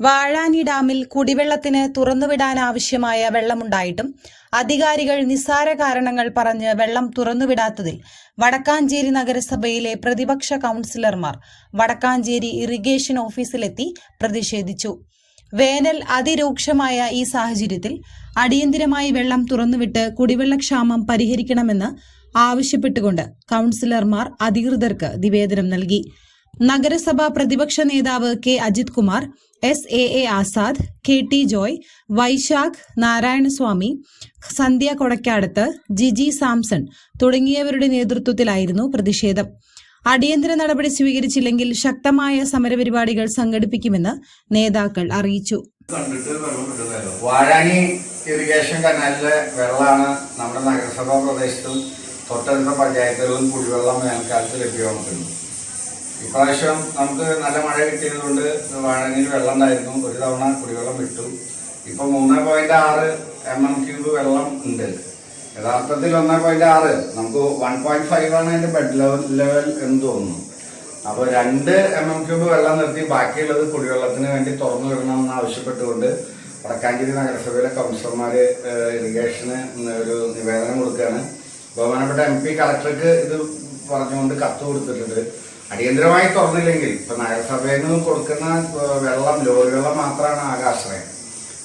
വാഴാനി ഡാമിൽ കുടിവെള്ളത്തിന് തുറന്നുവിടാനാവശ്യമായ വെള്ളമുണ്ടായിട്ടും അധികാരികൾ നിസ്സാര കാരണങ്ങൾ പറഞ്ഞ് വെള്ളം തുറന്നുവിടാത്തതിൽ വടക്കാഞ്ചേരി നഗരസഭയിലെ പ്രതിപക്ഷ കൗൺസിലർമാർ വടക്കാഞ്ചേരി ഇറിഗേഷൻ ഓഫീസിലെത്തി പ്രതിഷേധിച്ചു. വേനൽ അതിരൂക്ഷമായ ഈ സാഹചര്യത്തിൽ അടിയന്തിരമായി വെള്ളം തുറന്നുവിട്ട് കുടിവെള്ളക്ഷാമം പരിഹരിക്കണമെന്ന് ആവശ്യപ്പെട്ടുകൊണ്ട് കൗൺസിലർമാർ അധികൃതർക്ക് നിവേദനം നൽകി. നഗരസഭ പ്രതിപക്ഷ നേതാവ് K Ajith Kumar S A A Azad K T Joy Vaishakh Narayanaswamy Sandhya Kodakkadath Jiji Samson തുടങ്ങിയവരുടെ നേതൃത്വത്തിലായിരുന്നു പ്രതിഷേധം. അടിയന്തര നടപടി സ്വീകരിച്ചില്ലെങ്കിൽ ശക്തമായ സമരപരിപാടികൾ സംഘടിപ്പിക്കുമെന്ന് നേതാക്കൾ അറിയിച്ചു. വാഴാനി ഇറിഗേഷൻ കനാലിലെ വെള്ളമാണ് നമ്മുടെ നഗരസഭാ പ്രദേശത്തും തൊട്ടടുത്ത പഞ്ചായത്തുകളിലും കുടിവെള്ളം വേനൽക്കാലത്ത് ലഭ്യമാക്കുന്നത് ഇപ്രാവശ്യം നമുക്ക് നല്ല മഴ കിട്ടിയതുകൊണ്ട് വാഴങ്ങിൽ വെള്ളം ഉണ്ടായിരുന്നു ഒരു തവണ കുടിവെള്ളം വിട്ടു. ഇപ്പൊ മൂന്ന് പോയിന്റ് ആറ് എം എം ക്യൂബ് വെള്ളം ഉണ്ട്. യഥാർത്ഥത്തിൽ ഒന്ന് പോയിന്റ് ആറ്. നമുക്ക് വൺ പോയിന്റ് ഫൈവ് ആണ് അതിന്റെ ബെഡ് ലെവൽ ലെവൽ എന്ന് തോന്നുന്നു. അപ്പോൾ രണ്ട് എം എം ക്യൂബ് വെള്ളം നിർത്തി ബാക്കിയുള്ളത് കുടിവെള്ളത്തിന് വേണ്ടി തുറന്നു വിടണമെന്ന് ആവശ്യപ്പെട്ടുകൊണ്ട് വടക്കാഞ്ചേരി നഗരസഭയിലെ കൗൺസിലർമാര് ഇറിഗേഷന് ഒരു നിവേദനം കൊടുക്കുകയാണ്. ബഹുമാനപ്പെട്ട എം പി കളക്ടർക്ക് ഇത് പറഞ്ഞുകൊണ്ട് കത്ത് കൊടുത്തിട്ടുണ്ട്. അടിയന്തരമായി തുറന്നില്ലെങ്കിൽ ഇപ്പൊ നഗരസഭയിൽ നിന്ന് കൊടുക്കുന്ന വെള്ളം ലോറി വെള്ളം മാത്രമാണ് ആകാശ്രയം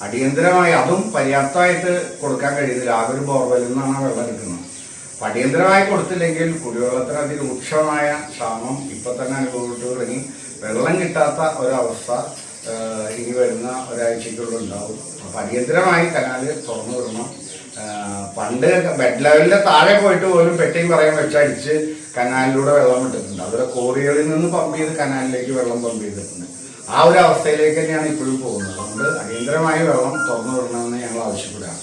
അടിയന്തരമായി അതും പര്യാപ്തമായിട്ട് കൊടുക്കാൻ കഴിയുന്നില്ല. ആ ഒരു ബോർവെല്ലിൽ നിന്നാണ് ആ വെള്ളം എടുക്കുന്നത് അപ്പൊ അടിയന്തരമായി കൊടുത്തില്ലെങ്കിൽ കുടിവെള്ളത്തിന് അതിരൂക്ഷമായ ക്ഷാമം ഇപ്പൊ തന്നെ അനുഭവപ്പെട്ടു തുടങ്ങി. വെള്ളം കിട്ടാത്ത ഒരവസ്ഥ ഇനി വരുന്ന ഒരാഴ്ചക്കുള്ളിൽ ഉണ്ടാവും. അപ്പൊ അടിയന്തരമായി കനാല് തുറന്നു വിടണം. പണ്ട് ബെഡ് ലെവലിന്റെ താഴെ പോയിട്ട് പോലും പെട്ടിയും പറയാൻ വെച്ചടിച്ച് കനാലിലൂടെ വെള്ളം വിട്ടിട്ടുണ്ട്. അവരെ കോറികളിൽ നിന്ന് പമ്പ് ചെയ്ത് കനാലിലേക്ക് വെള്ളം പമ്പ് ചെയ്തിട്ടുണ്ട്. ആ ഒരു അവസ്ഥയിലേക്ക് തന്നെയാണ് ഇപ്പോഴും പോകുന്നത്. അതുകൊണ്ട് അടിയന്തരമായി വെള്ളം തുറന്നു വിടണമെന്ന് ഞങ്ങൾ ആവശ്യപ്പെടുകയാണ്.